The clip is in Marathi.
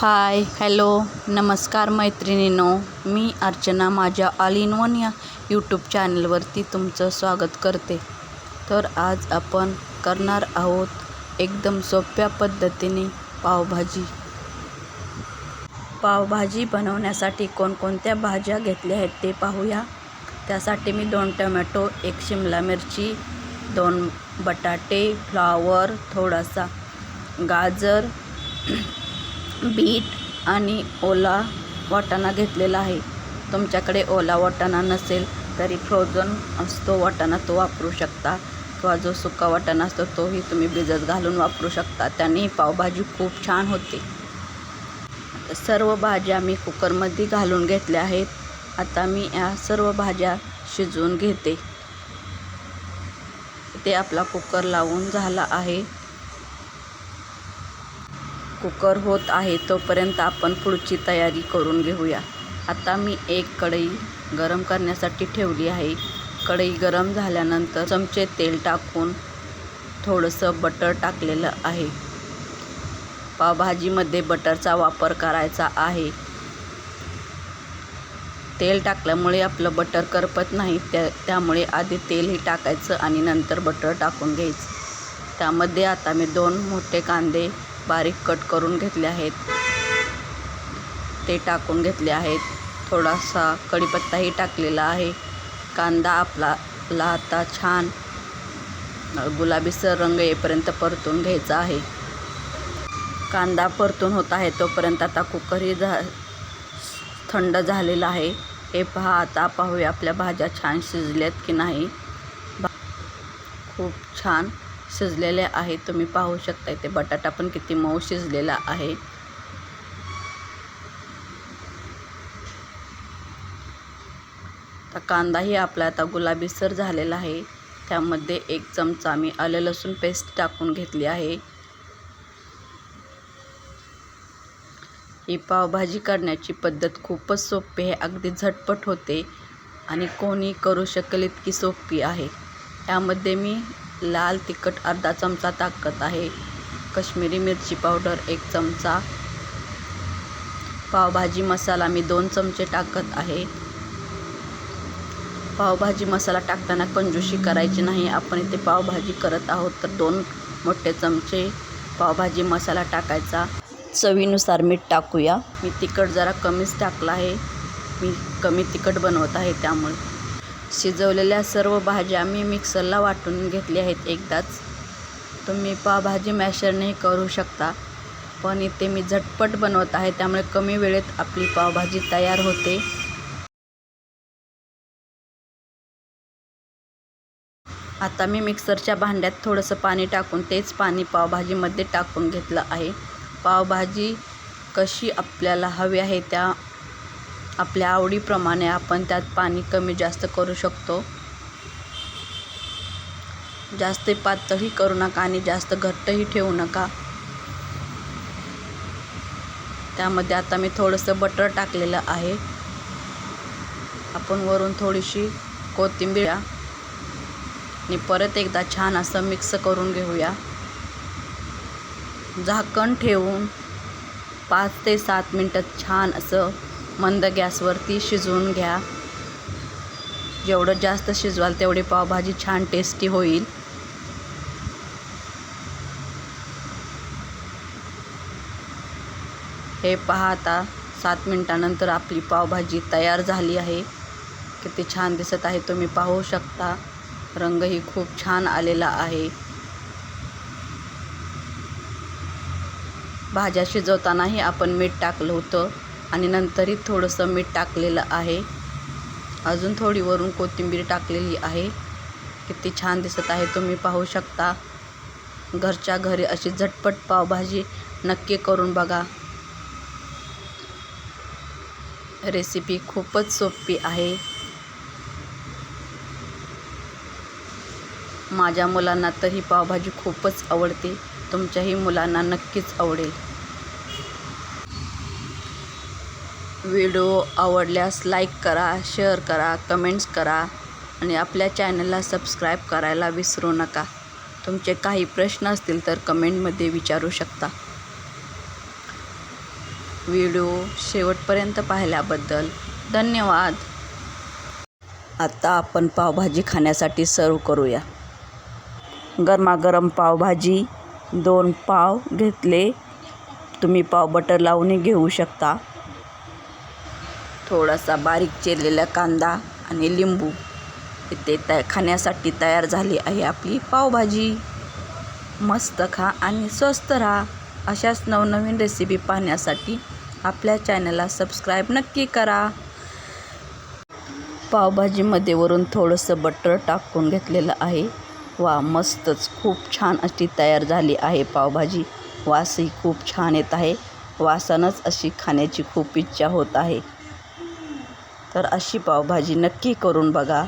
हाय हॅलो नमस्कार मैत्रिणीनो. मी अर्चना माझ्या ऑल इन वन या यूट्यूब चॅनलवरती तुमचं स्वागत करते. तर आज आपण करणार आहोत एकदम सोप्या पद्धतीने पावभाजी. पावभाजी बनवण्यासाठी कोणकोणत्या भाज्या घेतल्या आहेत ते पाहूया. त्यासाठी मी दोन टमॅटो एक शिमला मिरची दोन बटाटे फ्लॉवर थोडासा गाजर बीट आणि ओला वाटाणा घेतलेला आहे. तुमच्याकडे ओला वाटाणा नसेल तरी फ्रोझन असतो वाटाणा तो वापरू शकता. किंवा जो सुका वाटाणा असतो तोही तुम्ही भिजत घालून वापरू शकता. त्याने पावभाजी खूप छान होते. सर्व भाज्या मी कुकरमध्ये घालून घेतल्या आहेत. आता मी या सर्व भाज्या शिजवून घेते. ते आपला कुकर लावून झाला आहे. कुकर होत आहे तोपर्यंत आपण पुढची तयारी करून घेऊया. आता मी एक कढई गरम करण्यासाठी ठेवली आहे. कढई गरम झाल्यानंतर चमचे तेल टाकून थोडंसं बटर टाकलेलं आहे. पावभाजीमध्ये बटरचा वापर करायचा आहे. तेल टाकल्यामुळे आपलं बटर करपत नाही त्या त्यामुळे आधी तेलही टाकायचं आणि नंतर बटर टाकून घ्यायचं. त्यामध्ये आता मी दोन मोठे कांदे बारीक कट करून घेतले आहेत. ते टाकून घेतले आहेत. थोडासा कढीपत्ताही टाकलेला आहे. कांदा आपला ला आता छान गुलाबीसर रंग येईपर्यंत परतून घ्यायचा आहे. कांदा परतून होत आहे तोपर्यंत आता कुकरही झा थंड झालेला आहे. हे पहा आता पाहूया आपल्या भाज्या छान शिजल्यात की नाही. खूप छान शिजलेले आहे तुम्ही पाहू शकता इथे बटाटा पण किती मऊ शिजलेला आहे. आता कांदाही आपला आता गुलाबीसर झालेला आहे. त्यामध्ये एक चमचा मी आलं लसूण पेस्ट टाकून घेतली आहे. ही पावभाजी करण्याची पद्धत खूपच सोपी आहे. अगदी झटपट होते आणि कोणी करू शकेल इतकी सोपी आहे. यामध्ये मी लाल तिखट अर्धा चमचा टाकत आहे. कश्मीरी मिरची पावडर एक चमचा. पावभाजी मसाला मी दोन चमचे टाकत आहे. पावभाजी मसाला टाकताना कंजूशी करायची नाही. आपण इथे पावभाजी करत आहोत तर दोन मोठे चमचे पावभाजी मसाला टाकायचा. चवीनुसार मीठ टाकूया. मी तिखट जरा कमीच टाकलं आहे. मी कमी तिखट बनवत आहे त्यामुळे. शिजवलेल्या सर्व भाज्या मी मिक्सरला वाटून घेतल्या आहेत एकदाच. तुम्ही पावभाजी मॅशरनेही करू शकता पण इथे मी झटपट बनवत आहे त्यामुळे कमी वेळेत आपली पावभाजी तयार होते. आता मी मिक्सरच्या भांड्यात थोडंसं पाणी टाकून तेच पाणी पावभाजीमध्ये टाकून घेतलं आहे. पावभाजी कशी आपल्याला हवी आहे त्या आपल्या आवडीप्रमाणे आपण त्यात पाणी कमी जास्त करू शकतो. जास्त पातळही करू नका आणि जास्त घट्टही ठेवू नका. त्यामध्ये आता मी थोडंसं बटर टाकलेलं आहे. आपण वरून थोडीशी कोथिंबीर आणि परत एकदा छान असं मिक्स करून घेऊया. झाकण ठेवून पाच ते सात मिनटं छान असं मंद गॅसवरती शिजवून घ्या. जेवढं जास्त शिजवाल तेवढी पावभाजी छान टेस्टी होईल. हे पहा आता सात मिनटानंतर आपली पावभाजी तयार झाली आहे. किती छान दिसत आहे तुम्ही पाहू शकता. रंगही खूप छान आलेला आहे. भाज्या शिजवतानाही आपण मीठ टाकलं होतं. आणि नंतरही थोडंसं मीठ टाकलेलं आहे. अजून थोडी वरून कोथिंबीर टाकलेली आहे. किती छान दिसत आहे. तुम्ही पाहू शकता. घरच्या घरी अशी झटपट पावभाजी नक्की करून बघा. रेसिपी खूपच सोपी आहे. माझ्या मुलांना तर ही पावभाजी खूपच आवडते. तुमच्याही मुलांना नक्कीच आवडेल. व्हिडिओ आवडल्यास लाईक करा शेअर करा कमेंट्स करा आणि आपल्या चॅनलला सबस्क्राईब करायला विसरू नका. तुमचे काही प्रश्न असतील तर कमेंटमध्ये विचारू शकता. व्हिडिओ शेवटपर्यंत पाहिल्याबद्दल धन्यवाद. आता आपण पावभाजी खाण्यासाठी सर्व करूया. गरमागरम पावभाजी दोन पाव घेतले. तुम्ही पाव बटर लावूनही घेऊ शकता. थोडासा बारीक चिरलेला कांदा आणि लिंबू इथे तय खाण्यासाठी तयार झाली आहे आपली पावभाजी. मस्त खा आणि स्वस्त राहा. अशाच नवनवीन रेसिपी पाहण्यासाठी आपल्या चॅनलला सबस्क्राईब नक्की करा. पावभाजीमध्ये वरून थोडंसं बटर टाकून घेतलेलं आहे. वा मस्तच. खूप छान अशी तयार झाली आहे पावभाजी. वासही खूप छान येत आहे. वासानंच अशी खाण्याची खूप इच्छा होत आहे. तर अशी पावभाजी नक्की करून बघा.